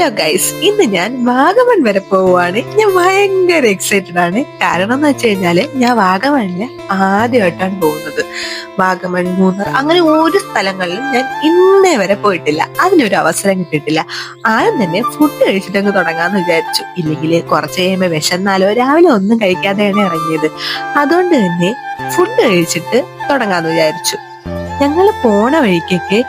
Hello guys ഇന്ന് ഞാൻ വാഗമൺ വരെ പോവുകയാണ്. ഞാൻ ഭയങ്കര എക്സൈറ്റഡ് ആണ്. കാരണം എന്ന് വെച്ച് കഴിഞ്ഞാൽ ഞാൻ വാഗമണിൽ ആദ്യമായിട്ടാണ് പോകുന്നത്. വാഗമൺ മൂന്നാർ അങ്ങനെ ഒരു സ്ഥലങ്ങളിലും ഞാൻ ഇന്നേ വരെ പോയിട്ടില്ല. അതിനൊരു അവസരം കിട്ടിയിട്ടില്ല. ആരും തന്നെ ഫുഡ് കഴിച്ചിട്ടങ്ങ് തുടങ്ങാന്ന് വിചാരിച്ചു. ഇല്ലെങ്കിൽ കുറച്ച് കഴിയുമ്പോൾ വിശന്നാലോ രാവിലെ ഒന്നും കഴിക്കാതെയാണ് ഇറങ്ങിയത്. അതുകൊണ്ട് തന്നെ ഫുഡ് കഴിച്ചിട്ട് തുടങ്ങാന്ന് വിചാരിച്ചു. ഞങ്ങൾ പോണ വഴിക്കൊക്കെ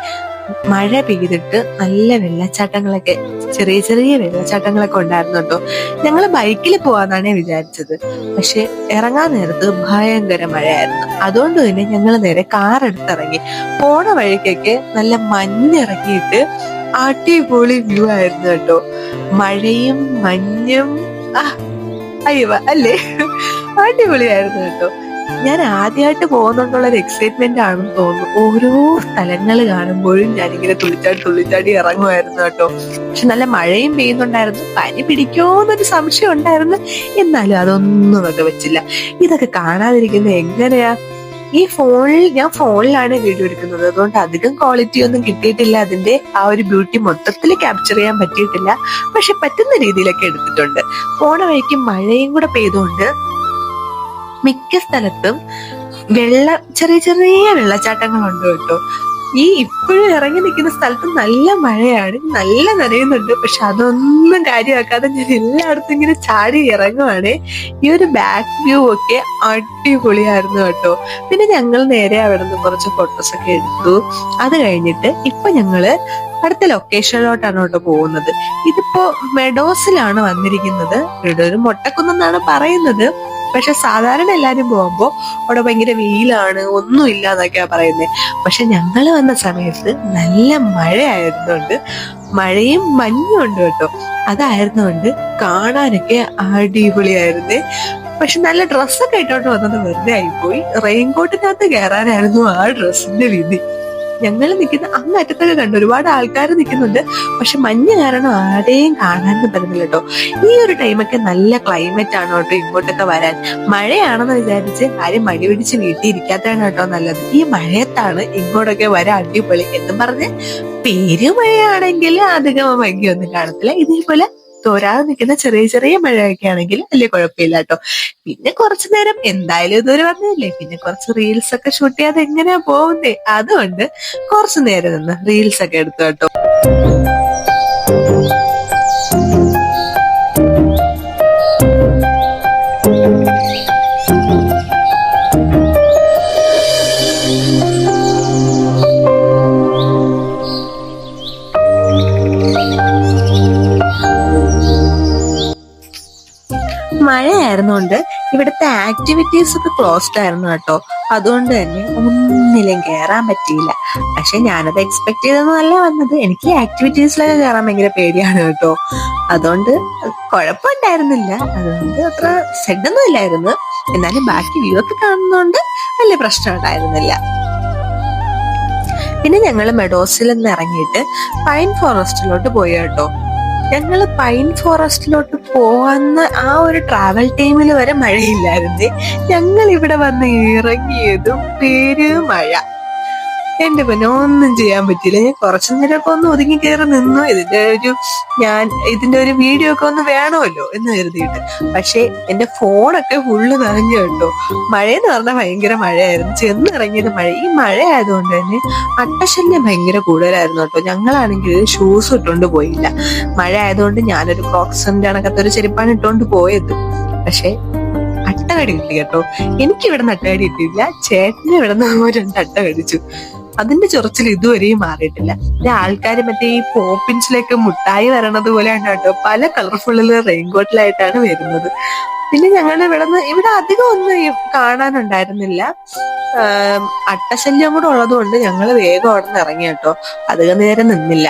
മഴ പെയ്തിട്ട് നല്ല വെള്ളച്ചാട്ടങ്ങളൊക്കെ ചെറിയ ചെറിയ വെള്ളച്ചാട്ടങ്ങളൊക്കെ ഉണ്ടായിരുന്നു കേട്ടോ ഞങ്ങൾ ബൈക്കിൽ പോവാന്നാണ് വിചാരിച്ചത്. പക്ഷെ ഇറങ്ങാൻ നേരത്ത് ഭയങ്കര മഴയായിരുന്നു. അതുകൊണ്ട് തന്നെ ഞങ്ങൾ നേരെ കാർ എടുത്തിറങ്ങി. പോണ വഴിക്കൊക്കെ നല്ല മഞ്ഞിറങ്ങിയിട്ട് അടിപൊളി വ്യൂ ആയിരുന്നു കേട്ടോ. മഴയും മഞ്ഞും അയ്യോ അല്ലേ? അടിപൊളിയായിരുന്നു കേട്ടോ. ഞാൻ ആദ്യമായിട്ട് പോകുന്നുള്ള ഒരു എക്സൈറ്റ്മെന്റ് ആണെന്ന് തോന്നുന്നു. ഓരോ സ്ഥലങ്ങൾ കാണുമ്പോഴും ഞാനിങ്ങനെ തുള്ളിച്ചാടി തുള്ളിച്ചാടി ഇറങ്ങുമായിരുന്നു കേട്ടോ. പക്ഷെ നല്ല മഴയും പെയ്യുന്നുണ്ടായിരുന്നു. പനി പിടിക്കോന്നൊരു സംശയം ഉണ്ടായിരുന്നു. എന്നാലും അതൊന്നും ഒക്കെ വെച്ചില്ല. ഇതൊക്കെ കാണാതിരിക്കുന്നത് എങ്ങനെയാ? ഈ ഫോണിൽ ഞാൻ ഫോണിലാണ് വീഡിയോ എടുക്കുന്നത്. അതുകൊണ്ട് അധികം ക്വാളിറ്റി ഒന്നും കിട്ടിയിട്ടില്ല. അതിന്റെ ആ ഒരു ബ്യൂട്ടി മൊത്തത്തിൽ ക്യാപ്ചർ ചെയ്യാൻ പറ്റിയിട്ടില്ല. പക്ഷെ പറ്റുന്ന രീതിയിലൊക്കെ എടുത്തിട്ടുണ്ട്. പോണ വഴിക്ക് മഴയും കൂടെ പെയ്തുകൊണ്ട് മിക്ക സ്ഥലത്തും വെള്ള ചെറിയ ചെറിയ വെള്ളച്ചാട്ടങ്ങളുണ്ട് കേട്ടോ. ഈ ഇപ്പോഴും ഇറങ്ങി നിൽക്കുന്ന സ്ഥലത്ത് നല്ല മഴയാണ് നല്ല നനയുന്നുണ്ട്. പക്ഷെ അതൊന്നും കാര്യമാക്കാതെ ഞാൻ എല്ലായിടത്തും ഇങ്ങനെ ചാടി ഇറങ്ങുവാണ്. ഈ ഒരു ബാക്ക് വ്യൂ ഒക്കെ അടിപൊളിയായിരുന്നു കേട്ടോ. പിന്നെ ഞങ്ങൾ നേരെ അവിടെ നിന്ന് കുറച്ച് ഫോട്ടോസ് ഒക്കെ എടുത്തു. അത് കഴിഞ്ഞിട്ട് ഇപ്പൊ ഞങ്ങൾ അടുത്ത ലൊക്കേഷനിലോട്ടാണ് കേട്ടോ പോകുന്നത്. ഇതിപ്പോ മെഡോസിലാണ് വന്നിരിക്കുന്നത്. ഇവിടെ ഒരു മൊട്ടക്കുന്നെന്നാണ് പറയുന്നത്. പക്ഷെ സാധാരണ എല്ലാരും പോകുമ്പോ അവിടെ ഭയങ്കര വെയിലാണ് ഒന്നും ഇല്ല എന്നൊക്കെയാ പറയുന്നത് പക്ഷെ ഞങ്ങൾ വന്ന സമയത്ത് നല്ല മഴയായിരുന്നുകൊണ്ട് മഴയും മഞ്ഞും ഉണ്ട് കേട്ടോ. അതായിരുന്നുകൊണ്ട് കാണാനൊക്കെ അടിപൊളിയായിരുന്നു. പക്ഷെ നല്ല ഡ്രസ്സൊക്കെ ഇട്ടോണ്ട് വന്നത് വെറുതെ ആയിപ്പോയി. റെയിൻകോട്ടിനകത്ത് കയറാനായിരുന്നു ആ ഡ്രസ്സിന്റെ വിധി. ഞങ്ങൾ നിൽക്കുന്ന അന്ന് അറ്റത്തൊക്കെ കണ്ടു. ഒരുപാട് ആൾക്കാർ നിൽക്കുന്നുണ്ട് പക്ഷെ മഞ്ഞ് കാരണം ആരെയും കാണാനൊന്നും പറ്റുന്നില്ല കേട്ടോ. ഈ ഒരു ടൈമൊക്കെ നല്ല ക്ലൈമറ്റ് ആണ് കേട്ടോ ഇങ്ങോട്ടൊക്കെ വരാൻ. മഴയാണെന്ന് വിചാരിച്ച് ആരും മടി പിടിച്ച് വീട്ടിൽ ഇരിക്കാത്തതാണ് കേട്ടോ നല്ലത്. ഈ മഴയത്താണ് ഇങ്ങോട്ടൊക്കെ വരാൻ അടിപൊളി എന്നും പറഞ്ഞ് പേര് മഴയാണെങ്കിൽ അധികം ഭംഗിയൊന്നും കാണത്തില്ല. ഇതേപോലെ തോരാതെ നിൽക്കുന്ന ചെറിയ ചെറിയ മഴയൊക്കെ ആണെങ്കിൽ വലിയ കുഴപ്പമില്ല കേട്ടോ പിന്നെ കുറച്ചു നേരം എന്തായാലും ഇതുവരെ വന്നില്ലേ? പിന്നെ കുറച്ച് റീൽസ് ഒക്കെ ഷൂട്ട് ചെയ്യാതെ എങ്ങനെയാ പോകുന്നേ? അതുകൊണ്ട് കുറച്ചു നേരം നിന്ന് റീൽസ് ഒക്കെ എടുത്തു കേട്ടോ ഇവിടുത്തെ ആക്ടിവിറ്റീസ് ഒക്കെ ക്ലോസ്ഡ് ആയിരുന്നു കേട്ടോ. അതുകൊണ്ട് തന്നെ ഒന്നിലും കയറാൻ പറ്റിയില്ല. പക്ഷെ ഞാനത് എക്സ്പെക്ട് ചെയ്തൊന്നുമല്ല വന്നത്. എനിക്ക് ആക്ടിവിറ്റീസിലൊക്കെ കയറാൻ ഭയങ്കര പേടിയാണ് കേട്ടോ. അതുകൊണ്ട് കുഴപ്പമുണ്ടായിരുന്നില്ല. അതുകൊണ്ട് അത്ര സെഡൊന്നും ഇല്ലായിരുന്നു. എന്നാലും ബാക്കി വ്യൂ ഒക്കെ കാണുന്നതുകൊണ്ട് വലിയ പ്രശ്നം ഉണ്ടായിരുന്നില്ല. പിന്നെ ഞങ്ങൾ മെഡോസിൽ നിന്ന് ഇറങ്ങിയിട്ട് പൈൻ ഫോറസ്റ്റിലോട്ട് പോയി കേട്ടോ. ഞങ്ങൾ പൈൻ ഫോറസ്റ്റിലോട്ട് പോകുന്ന ആ ഒരു ട്രാവൽ ടൈമിൽ വരെ മഴയില്ലായിരുന്നേ. ഞങ്ങൾ ഇവിടെ വന്ന് ഇറങ്ങിയതും പേര് മഴ എന്റെ പിന്നെ ഒന്നും ചെയ്യാൻ പറ്റിയില്ല. ഞാൻ കുറച്ചു നേരമൊക്കെ ഒന്ന് ഒതുങ്ങി കയറി നിന്നു. ഇതിന്റെ ഒരു ഞാൻ ഇതിന്റെ ഒരു വീഡിയോ ഒക്കെ ഒന്ന് വേണമല്ലോ എന്ന് കരുതിയിട്ട്. പക്ഷെ എന്റെ ഫോണൊക്കെ ഫുള്ള് നിറഞ്ഞു കേട്ടോ. മഴയെന്ന് പറഞ്ഞാൽ ഭയങ്കര മഴയായിരുന്നു. ചെന്നിറങ്ങിയത് മഴ. ഈ മഴ ആയതുകൊണ്ട് തന്നെ അട്ടശല്യം ഭയങ്കര കൂടുതലായിരുന്നു കേട്ടോ. ഞങ്ങളാണെങ്കിൽ ഷൂസ് ഇട്ടുകൊണ്ട് പോയില്ല. മഴ ആയതുകൊണ്ട് ഞാനൊരു ക്രോക്സിന്റെ കണക്കത്തെ ഒരു ചെരുപ്പാണ് ഇട്ടുകൊണ്ട് പോയത്. പക്ഷെ അട്ടകടി കിട്ടി കേട്ടോ. എനിക്ക് ഇവിടെ നിന്ന് അട്ടകടി കിട്ടിയില്ല. ചേട്ടന് ഇവിടെ നിന്ന് രണ്ട് അട്ട കടിച്ചു. അതിന്റെ ചൊറച്ചിൽ ഇതുവരെയും മാറിയിട്ടില്ല. പിന്നെ ആൾക്കാർ മറ്റേ ഈ പോപ്പിൻസിലേക്ക് മുട്ടായി വരണത് പോലെയാണ് കേട്ടോ. പല കളർഫുള്ളിൽ റെയിൻകോട്ടിലായിട്ടാണ് വരുന്നത്. പിന്നെ ഞങ്ങളുടെ ഇവിടെ നിന്ന് ഇവിടെ അധികം ഒന്നും കാണാനുണ്ടായിരുന്നില്ല. അട്ടശല്യം കൂടെ ഉള്ളത് കൊണ്ട് ഞങ്ങൾ വേഗം അവിടെ നിന്ന് ഇറങ്ങി കേട്ടോ. അധികം നേരം നിന്നില്ല.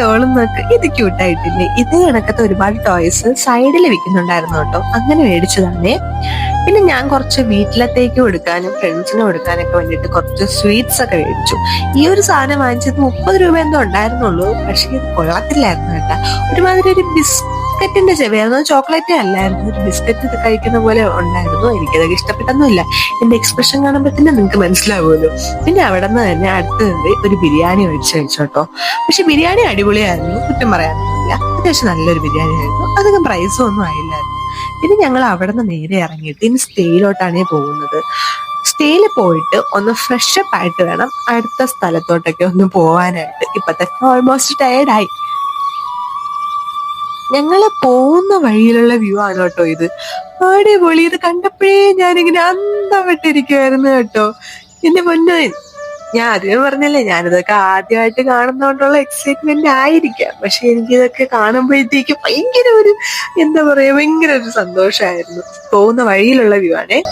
ഡോളും നോക്ക് ഇത് ക്യൂട്ടായിട്ടില്ലേ ഇത് കണക്കത്തെ ഒരുപാട് ടോയ്സ് സൈഡിൽ വിൽക്കുന്നുണ്ടായിരുന്നു കേട്ടോ. അങ്ങനെ മേടിച്ചതാണേ. പിന്നെ ഞാൻ കുറച്ച് വീട്ടിലത്തേക്ക് കൊടുക്കാനും ഫ്രണ്ട്സിന് കൊടുക്കാനൊക്കെ വേണ്ടിയിട്ട് കുറച്ച് സ്വീറ്റ്സ് ഒക്കെ മേടിച്ചു. ഈ ഒരു സാധനം വാങ്ങിച്ചത് മുപ്പത് രൂപ എന്തോ ഉണ്ടായിരുന്നുള്ളൂ. പക്ഷെ ഇത് കൊള്ളത്തില്ലായിരുന്നു കേട്ടാ. ഒരുമാതിരി ഒരു ബിസ്ക്കറ്റിന്റെ ചെവിയായിരുന്നു ചോക്ലേറ്റ് അല്ലായിരുന്നു. ബിസ്ക്കറ്റ് കഴിക്കുന്ന പോലെ ഉണ്ടായിരുന്നു. എനിക്കതൊക്കെ ഇഷ്ടപ്പെട്ടൊന്നുമില്ല. എന്റെ എക്സ്പ്രഷൻ കാണുമ്പോൾ തന്നെ നിങ്ങൾക്ക് മനസ്സിലാവുമല്ലോ. പിന്നെ അവിടെ നിന്ന് തന്നെ അടുത്ത് ഒരു ബിരിയാണി കഴിച്ചു കഴിച്ചോട്ടോ പക്ഷെ ബിരിയാണി അടിപൊളിയായിരുന്നു. കുറ്റം പറയാനൊന്നുമില്ല. അത്യാവശ്യം നല്ലൊരു ബിരിയാണി ആയിരുന്നു. അധികം പ്രൈസും ഒന്നും ആയില്ലായിരുന്നു. പിന്നെ ഞങ്ങൾ അവിടെ നിന്ന് നേരെ ഇറങ്ങിയിട്ട് ഇനി സ്റ്റേയിലോട്ടാണ് പോകുന്നത്. സ്റ്റേയിൽ പോയിട്ട് ഒന്ന് ഫ്രഷ് അപ്പ് ആയിട്ട് വേണം അടുത്ത സ്ഥലത്തോട്ടൊക്കെ ഒന്ന് പോവാനായിട്ട്. ഇപ്പൊ തന്നെ ഓൾമോസ്റ്റ് ടയർഡായി ഞങ്ങൾ പോകുന്ന വഴിയിലുള്ള വ്യൂ ആണ് കേട്ടോ ഇത്. അടിപൊളി. ഇത് കണ്ടപ്പോഴേ ഞാനിങ്ങനെ അന്തപ്പെട്ടിരിക്കുവായിരുന്നു കേട്ടോ. എന്റെ പൊന്നു ഞാൻ അതിന് പറഞ്ഞല്ലേ ഞാനിതൊക്കെ ആദ്യമായിട്ട് കാണുന്നോണ്ടുള്ള എക്സൈറ്റ്മെന്റ് ആയിരിക്കാം. പക്ഷെ എനിക്കിതൊക്കെ കാണുമ്പോഴത്തേക്ക് ഭയങ്കര ഒരു എന്താ പറയാ ഭയങ്കര ഒരു സന്തോഷമായിരുന്നു. പോകുന്ന വഴിയിലുള്ള വ്യൂ ആണേ.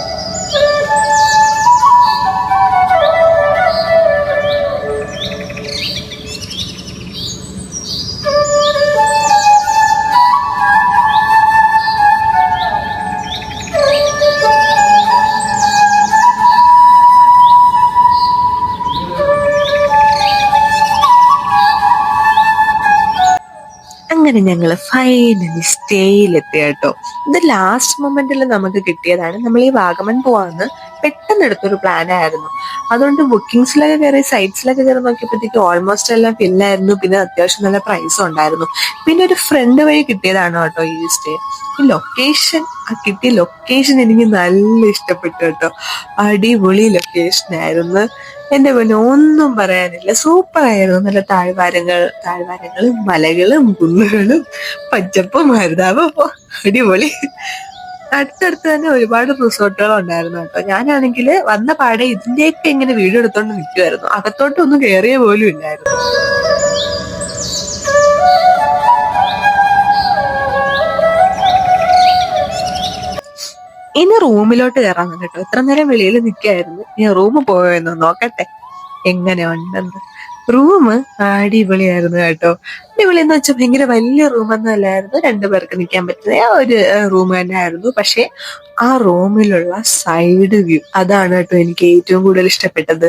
അങ്ങനെ ഞങ്ങൾ ഫൈനലി സ്റ്റേയിലെത്തി കേട്ടോ. ഇത് ലാസ്റ്റ് മൊമെന്റിൽ നമുക്ക് കിട്ടിയതാണ്. നമ്മൾ ഈ വാഗമൺ പോവാന്ന് പെട്ടെന്ന് എടുത്തൊരു പ്ലാൻ ആയിരുന്നു. അതുകൊണ്ട് ബുക്കിംഗ്സിലൊക്കെ കയറി സൈറ്റ്സിലൊക്കെ കയറി നോക്കിയപ്പോഴത്തേക്ക് ഓൾമോസ്റ്റ് എല്ലാം ഫില്ലായിരുന്നു പിന്നെ അത്യാവശ്യം നല്ല പ്രൈസും ഉണ്ടായിരുന്നു. പിന്നെ ഒരു ഫ്രണ്ട് വഴി കിട്ടിയതാണ് കേട്ടോ ഈ സ്റ്റേ ഈ ലൊക്കേഷൻ ആ കിട്ടിയ ലൊക്കേഷൻ എനിക്ക് നല്ല ഇഷ്ടപ്പെട്ടു കേട്ടോ. അടിപൊളി ലൊക്കേഷൻ ആയിരുന്നു. എന്റെ പോലെ ഒന്നും പറയാനില്ല. സൂപ്പർ ആയിരുന്നു. നല്ല താഴ്വാരങ്ങൾ താഴ്വാരങ്ങളും മലകളും കുന്നുകളും പച്ചപ്പും ഓ, അടിപൊളി. അടുത്തടുത്ത് തന്നെ ഒരുപാട് റിസോർട്ടുകൾ ഉണ്ടായിരുന്നു കേട്ടോ. ഞാനാണെങ്കിൽ വന്ന പാടെ ഇതിന്റെയൊക്കെ ഇങ്ങനെ വീഡിയോ എടുത്തോണ്ട് നിൽക്കുമായിരുന്നു അകത്തോട്ടൊന്നും കയറിയ പോലും ഇല്ലായിരുന്നു. ഇനി റൂമിലോട്ട് കയറാൻ കേട്ടോ. ഇത്ര നേരം വെളിയിൽ നിൽക്കായിരുന്നു. ഞാൻ റൂം പോയെന്ന് നോക്കട്ടെ. എങ്ങനെ ഉണ്ടെന്ന് റൂം അടിപൊളിയായിരുന്നു കേട്ടോ. അടിപൊളി എന്ന് വെച്ചാൽ ഭയങ്കര വലിയ റൂമൊന്നും അല്ലായിരുന്നു. രണ്ടു പേർക്ക് നിൽക്കാൻ പറ്റുന്ന ഒരു റൂം തന്നെ ആയിരുന്നു. പക്ഷെ ആ റൂമിലുള്ള സൈഡ് വ്യൂ അതാണ് കേട്ടോ എനിക്ക് ഏറ്റവും കൂടുതൽ ഇഷ്ടപ്പെട്ടത്.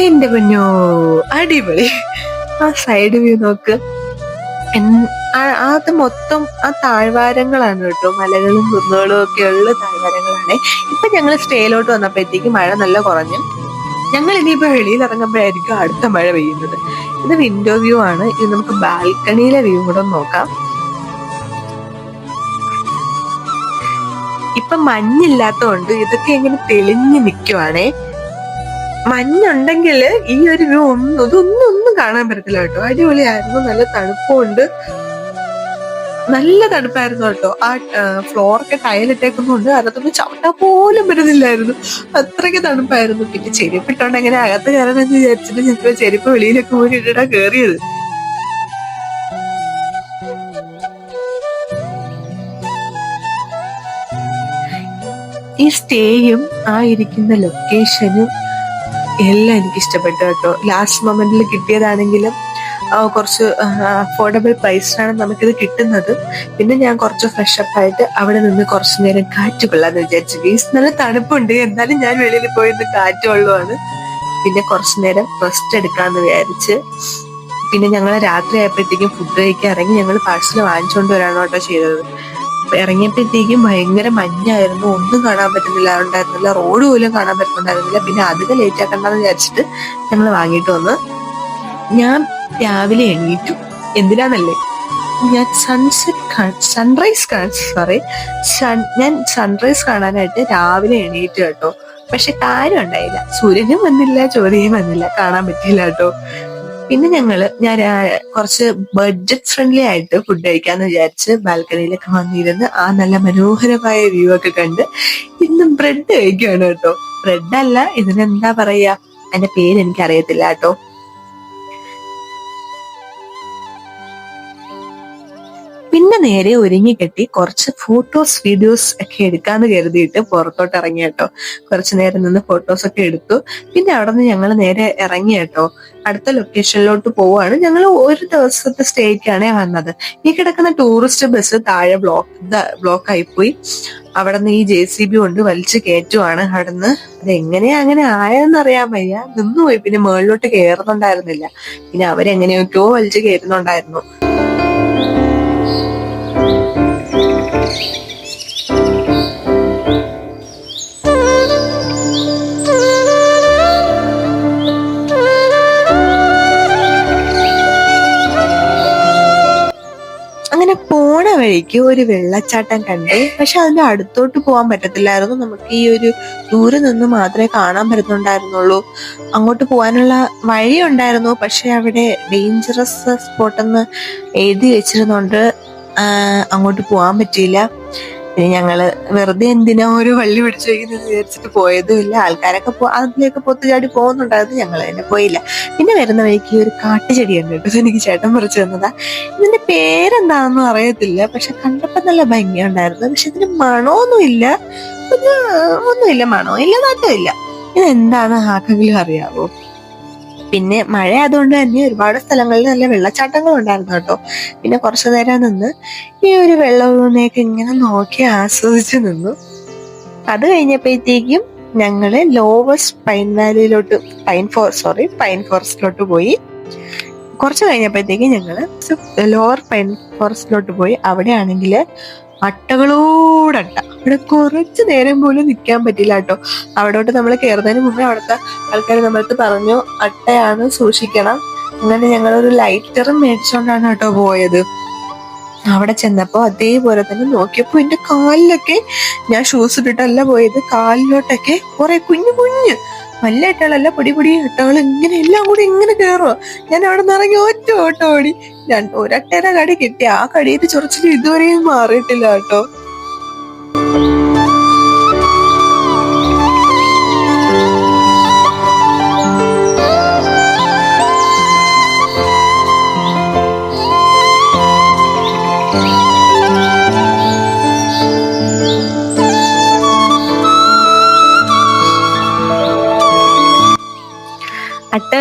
എന്റെ പൊന്നോ അടിപൊളി. ആ സൈഡ് വ്യൂ നോക്ക്. അത് മൊത്തം ആ താഴ്വാരങ്ങളാണ് കേട്ടോ. മലകളും കുന്നുകളും ഒക്കെ ഉള്ള താഴ്വാരങ്ങളാണ്. ഇപ്പൊ ഞങ്ങൾ സ്റ്റേയിലോട്ട് വന്നപ്പോഴത്തേക്ക് മഴ നല്ല കുറഞ്ഞു. ഞങ്ങൾ ഇനിയിപ്പോ വെളിയിൽ ഇറങ്ങുമ്പോഴായിരിക്കും അടുത്ത മഴ പെയ്യുന്നത്. ഇത് വിൻഡോ വ്യൂ ആണ്. ഇത് നമുക്ക് ബാൽക്കണിയിലെ വ്യൂ കൂടെ നോക്കാം. ഇപ്പൊ മഞ്ഞില്ലാത്തതുകൊണ്ട് ഇതൊക്കെ ഇങ്ങനെ തെളിഞ്ഞു നിൽക്കുവാണേ മഞ്ഞുണ്ടെങ്കിൽ ഈ ഒരു വ്യൂ ഒന്നും ഇതൊന്നും ഒന്നും കാണാൻ പറ്റത്തില്ല കേട്ടോ. അടിപൊളിയായിരുന്നു. നല്ല തണുപ്പുണ്ട് നല്ല തണുപ്പായിരുന്നു കേട്ടോ. ആ ഫ്ലോറൊക്കെ ടയലിട്ടേക്കുന്നുണ്ട് അകത്തൊന്നും ചവിട്ടാൻ പോലും പറ്റുന്നില്ലായിരുന്നു. അത്രയ്ക്ക് തണുപ്പായിരുന്നു. പിന്നെ ചെരുപ്പിട്ടോണ്ട് എങ്ങനെ അകത്ത് കയറണമെന്ന് വിചാരിച്ചിട്ട് ഞങ്ങൾ ചെരുപ്പ് വെളിയിലൊക്കെ പോയി ഇട്ടിട്ടാ കയറിയത് ഈ സ്റ്റേയും ആ ഇരിക്കുന്ന ലൊക്കേഷനും എല്ലാം എനിക്ക് ഇഷ്ടപ്പെട്ടു കേട്ടോ ലാസ്റ്റ് മൊമെന്റിൽ കിട്ടിയതാണെങ്കിലും കുറച്ച് അഫോർഡബിൾ പ്രൈസിലാണ് നമുക്കിത് കിട്ടുന്നത്. പിന്നെ ഞാൻ കുറച്ച് ഫ്രഷ് അപ്പ് ആയിട്ട് അവിടെ നിന്ന് കുറച്ചു നേരം കാറ്റ് കൊള്ളാന്ന് വിചാരിച്ചു. വീസ് നല്ല തണുപ്പുണ്ട്. എന്നാലും ഞാൻ വെളിയിൽ പോയി നിന്ന് കാറ്റ് കൊള്ളുവാണ് പിന്നെ കുറച്ചു നേരം റെസ്റ്റ് എടുക്കാന്ന് വിചാരിച്ച്. പിന്നെ ഞങ്ങൾ രാത്രി ആയപ്പോഴത്തേക്കും ഫുഡ് കഴിക്കാൻ ഇറങ്ങി. ഞങ്ങൾ പാഴ്സൽ വാങ്ങിച്ചുകൊണ്ട് വരാണ് കേട്ടോ ചെയ്തത്. ഇറങ്ങിയപ്പോഴത്തേക്കും ഭയങ്കര മഞ്ഞായിരുന്നു. ഒന്നും കാണാൻ പറ്റുന്നില്ല. ഉണ്ടായിരുന്നില്ല റോഡ് പോലും കാണാൻ പറ്റുന്നുണ്ടായിരുന്നില്ല. പിന്നെ അധികം ലേറ്റ് ആക്കണ്ടെന്ന് വിചാരിച്ചിട്ട് ഞങ്ങൾ വാങ്ങിയിട്ട് വന്ന്. ഞാൻ രാവിലെ എണീറ്റു. എന്തിനാന്നല്ലേ? ഞാൻ സൺസെറ്റ് സൺറൈസ് കാണാൻ സോറി സൺ ഞാൻ സൺറൈസ് കാണാനായിട്ട് രാവിലെ എണീറ്റു കേട്ടോ. പക്ഷെ കാര്യം ഉണ്ടായില്ല. സൂര്യനും വന്നില്ല ചോദ്യം വന്നില്ല. കാണാൻ പറ്റിയില്ല കേട്ടോ. പിന്നെ ഞങ്ങൾ ഞാൻ കുറച്ച് ബഡ്ജറ്റ് ഫ്രണ്ട്ലി ആയിട്ട് ഫുഡ് കഴിക്കാന്ന് വിചാരിച്ച് ബാൽക്കണിയിലൊക്കെ വന്നിരുന്ന് ആ നല്ല മനോഹരമായ വ്യൂ ഒക്കെ കണ്ട് ഇന്നും ബ്രെഡ് കഴിക്കുകയാണ് കേട്ടോ. ബ്രെഡ് അല്ല ഇതിനെന്താ പറയാ? അതിന്റെ പേര് എനിക്ക് അറിയത്തില്ല കേട്ടോ. പിന്നെ നേരെ ഒരുങ്ങി കെട്ടി കുറച്ച് ഫോട്ടോസ് വീഡിയോസ് ഒക്കെ എടുക്കാന്ന് കരുതിയിട്ട് പുറത്തോട്ട് ഇറങ്ങി കേട്ടോ. കുറച്ചു നേരം നിന്ന് ഫോട്ടോസ് ഒക്കെ എടുത്തു. പിന്നെ അവിടെ നിന്ന് ഞങ്ങൾ നേരെ ഇറങ്ങി കേട്ടോ. അടുത്ത ലൊക്കേഷനിലോട്ട് പോവാണ്. ഞങ്ങൾ ഒരു ദിവസത്തെ സ്റ്റേക്കാണ് വന്നത്. ഈ കിടക്കുന്ന ടൂറിസ്റ്റ് ബസ് താഴെ ബ്ലോക്ക് ബ്ലോക്ക് ആയിപ്പോയി. അവിടെ നിന്ന് ഈ ജെ സി ബി കൊണ്ട് വലിച്ചു കയറ്റുവാണ്. അവിടെ നിന്ന് അത് എങ്ങനെയാ അങ്ങനെ ആയതെന്ന് അറിയാൻ വയ്യ. നിന്നുപോയി. പിന്നെ മുകളിലോട്ട് കയറുന്നുണ്ടായിരുന്നില്ല പിന്നെ അവരെങ്ങനെയൊക്കെയോ വലിച്ചു കയറുന്നുണ്ടായിരുന്നു അങ്ങനെ പോണ വഴിക്ക് ഒരു വെള്ളച്ചാട്ടം കണ്ടേ. പക്ഷെ അതിന്റെ അടുത്തോട്ട് പോകാൻ പറ്റത്തില്ലായിരുന്നു. നമുക്ക് ഈ ഒരു ദൂരെ നിന്ന് മാത്രമേ കാണാൻ പറ്റുന്നുണ്ടായിരുന്നുള്ളൂ. അങ്ങോട്ട് പോകാനുള്ള വഴി ഉണ്ടായിരുന്നു പക്ഷെ അവിടെ ഡേഞ്ചറസ് സ്പോട്ടെന്ന് എഴുതി വെച്ചിരുന്നോണ്ട്. അങ്ങോട്ട് പോകാൻ പറ്റിയില്ല. പിന്നെ ഞങ്ങൾ വെറുതെ എന്തിനാ ഒരു വള്ളി പിടിച്ചു വയ്ക്കുന്നത് വിചാരിച്ചിട്ട് പോയതുമില്ല ആൾക്കാരൊക്കെ അതിലേക്ക് പൊത്തുചാടി പോകുന്നുണ്ടായിരുന്നു. ഞങ്ങൾ തന്നെ പോയില്ല. പിന്നെ വരുന്ന വഴിക്ക് ഒരു കാട്ടുചെടി ഉണ്ട് കേട്ടോ എനിക്ക് ചേട്ടൻ പറിച്ചു തന്നതാ. ഇതിന്റെ പേരെന്താണെന്നും അറിയത്തില്ല. പക്ഷെ കണ്ടപ്പോ നല്ല ഭംഗിയുണ്ടായിരുന്നു. പക്ഷെ ഇതിന് മണമൊന്നുമില്ല ഒരു ഒന്നുമില്ല മണവും ഇല്ല നാട്ടവും ഇല്ല. ഇതെന്താണ് ആർക്കെങ്കിലും അറിയാവോ? പിന്നെ മഴ ആയതുകൊണ്ട് തന്നെ ഒരുപാട് സ്ഥലങ്ങളിൽ നല്ല വെള്ളച്ചാട്ടങ്ങൾ ഉണ്ടായിരുന്നു കേട്ടോ. പിന്നെ കുറച്ചു നേരം നിന്ന് ഈ ഒരു വെള്ളമൊക്കെ ഇങ്ങനെ നോക്കി ആസ്വദിച്ച് നിന്നു. അത് കഴിഞ്ഞപ്പോഴത്തേക്കും ഞങ്ങൾ ലോവസ്റ്റ് പൈൻ വാലിയിലോട്ട് പൈൻ ഫോർ സോറി പൈൻ ഫോറസ്റ്റിലോട്ട് പോയി. കുറച്ച് കഴിഞ്ഞപ്പോഴത്തേക്കും ഞങ്ങൾ ലോവർ പൈൻ ഫോറസ്റ്റിലോട്ട് പോയി. അവിടെ ആണെങ്കിൽ അട്ടകളോടട്ട. അവിടെ കുറച്ച് നേരം പോലും നിൽക്കാൻ പറ്റില്ല കേട്ടോ. അവിടോട്ട് നമ്മൾ കയറുന്നതിന് മുന്നേ അവിടുത്തെ ആൾക്കാർ നമ്മൾക്ക് പറഞ്ഞു അട്ടയാണ് സൂക്ഷിക്കണം. അങ്ങനെ ഞങ്ങളൊരു ലൈറ്ററും മേടിച്ചോണ്ടാണ് കേട്ടോ പോയത്. അവിടെ ചെന്നപ്പോ അതേപോലെ തന്നെ നോക്കിയപ്പോ എന്റെ കാലിലൊക്കെ ഞാൻ ഷൂസ് ഇട്ടിട്ടല്ല പോയത്. കാലിലോട്ടൊക്കെ കുറെ കുഞ്ഞു കുഞ്ഞ് വല്ല ഇട്ടകളല്ല പൊടി പൊടി ഇട്ടകൾ ഇങ്ങനെ എല്ലാം കൂടി ഇങ്ങനെ കയറുക ഞാൻ അവിടെ നിന്ന് ഇറങ്ങി ഒറ്റ ഓട്ടം ഓടി. രണ്ട് ഒരട്ടേടെ കടി കിട്ടി. ആ കടിയിട്ട് ചൊറിച്ചിട്ട് ഇതുവരെയും മാറിയിട്ടില്ല കേട്ടോ.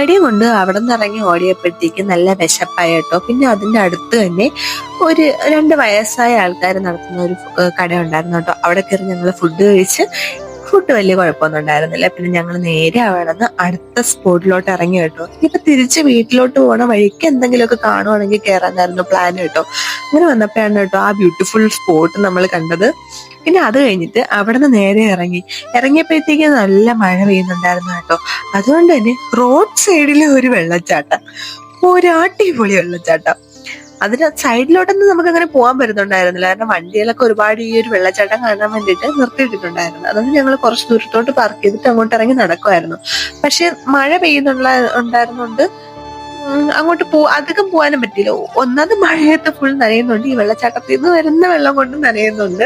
അട്ടടി കൊണ്ട് അവിടെ നിന്ന് ഇറങ്ങി ഓടിയപ്പോഴത്തേക്ക് നല്ല വിശപ്പായ കേട്ടോ. പിന്നെ അതിന്റെ അടുത്ത് തന്നെ ഒരു രണ്ട് വയസ്സായ ആൾക്കാർ നടത്തുന്ന ഒരു കട ഉണ്ടായിരുന്നു കേട്ടോ. അവിടെ കയറി ഞങ്ങൾ ഫുഡ് കഴിച്ച് ഫുഡ് വലിയ കുഴപ്പമൊന്നും ഉണ്ടായിരുന്നില്ല. പിന്നെ ഞങ്ങൾ നേരെ അവിടെ നിന്ന് അടുത്ത സ്പോട്ടിലോട്ട് ഇറങ്ങി കേട്ടോ. ഇപ്പൊ തിരിച്ച് വീട്ടിലോട്ട് പോണ വഴിക്ക് എന്തെങ്കിലുമൊക്കെ കാണുവാണെങ്കിൽ കയറാനായിരുന്നു പ്ലാൻ കേട്ടോ. അങ്ങനെ വന്നപ്പോഴാണ് കേട്ടോ ആ ബ്യൂട്ടിഫുൾ സ്പോട്ട് നമ്മൾ കണ്ടത്. പിന്നെ അത് കഴിഞ്ഞിട്ട് അവിടെ നിന്ന് നേരെ ഇറങ്ങി. ഇറങ്ങിയപ്പോഴത്തേക്ക് നല്ല മഴ പെയ്യുന്നുണ്ടായിരുന്നു കേട്ടോ. അതുകൊണ്ട് തന്നെ റോഡ് സൈഡിലെ ഒരു വെള്ളച്ചാട്ടം. ഒരു അടിപൊളി വെള്ളച്ചാട്ടം. അതിന് സൈഡിലോട്ടൊന്നും നമുക്ക് അങ്ങനെ പോകാൻ പറ്റുന്നുണ്ടായിരുന്നില്ല. കാരണം വണ്ടികളൊക്കെ ഒരുപാട് ഈ ഒരു വെള്ളച്ചാട്ടം കാണാൻ വേണ്ടിയിട്ട് നിർത്തിയിട്ടിട്ടുണ്ടായിരുന്നു. അതുകൊണ്ട് ഞങ്ങൾ കുറച്ച് ദൂരത്തോട്ട് പാർക്ക് ചെയ്തിട്ട് അങ്ങോട്ട് ഇറങ്ങി നടക്കുമായിരുന്നു പക്ഷെ മഴ പെയ്യുന്നുള്ള ഉണ്ടായിരുന്നുകൊണ്ട് അങ്ങോട്ട് പോ അധികം പോകാനും പറ്റില്ല ഒന്നാമത് മഴയത്ത് ഫുൾ നനയുന്നുണ്ട്. ഈ വെള്ളച്ചാട്ടത്തിൽ നിന്ന് വരുന്ന വെള്ളം കൊണ്ട് നനയുന്നുണ്ട്.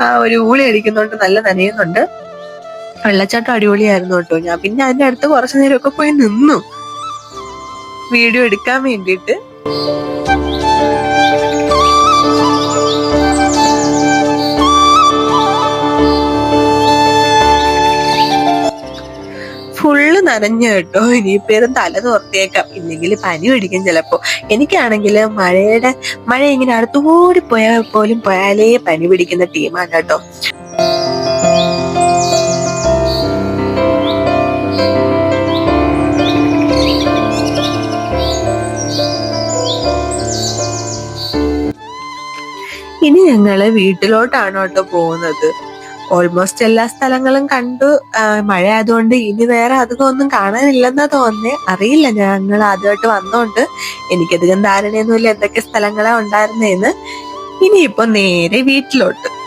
ആ ഒരു ഊളി അടിക്കുന്നോണ്ട് നല്ല നനയുന്നുണ്ട്. വെള്ളച്ചാട്ടം അടിപൊളിയായിരുന്നു കേട്ടോ. ഞാൻ പിന്നെ അതിന്റെ അടുത്ത് കുറച്ചു നേരമൊക്കെ പോയി നിന്നു. വീഡിയോ എടുക്കാൻ വേണ്ടിയിട്ട്. ഫുള്ള് നനഞ്ഞു കേട്ടോ. ഇനിയിപ്പേരും തല തോർത്തിയേക്കാം. ഇല്ലെങ്കിൽ പനി പിടിക്കും ചിലപ്പോ. എനിക്കാണെങ്കിൽ മഴയുടെ മഴ ഇങ്ങനെ അടുത്തുകൂടി പോയാൽ പോലും പോയാലേ പനി പിടിക്കുന്ന ടീമാണ് കേട്ടോ. ഇനി ഞങ്ങൾ വീട്ടിലോട്ടാണ് കേട്ടോ പോകുന്നത്. ഓൾമോസ്റ്റ് എല്ലാ സ്ഥലങ്ങളും കണ്ടു. മഴ ആയതുകൊണ്ട് ഇനി വേറെ അധികം ഒന്നും കാണാനില്ലെന്നാ തോന്നുന്നേ. അറിയില്ല ഞങ്ങൾ ആദ്യമായിട്ട് വന്നോണ്ട്. എനിക്കധികം ധാരണയൊന്നുമില്ല എന്തൊക്കെ സ്ഥലങ്ങളാ ഉണ്ടായിരുന്നേന്ന്. ഇനിയിപ്പോ നേരെ വീട്ടിലോട്ട്.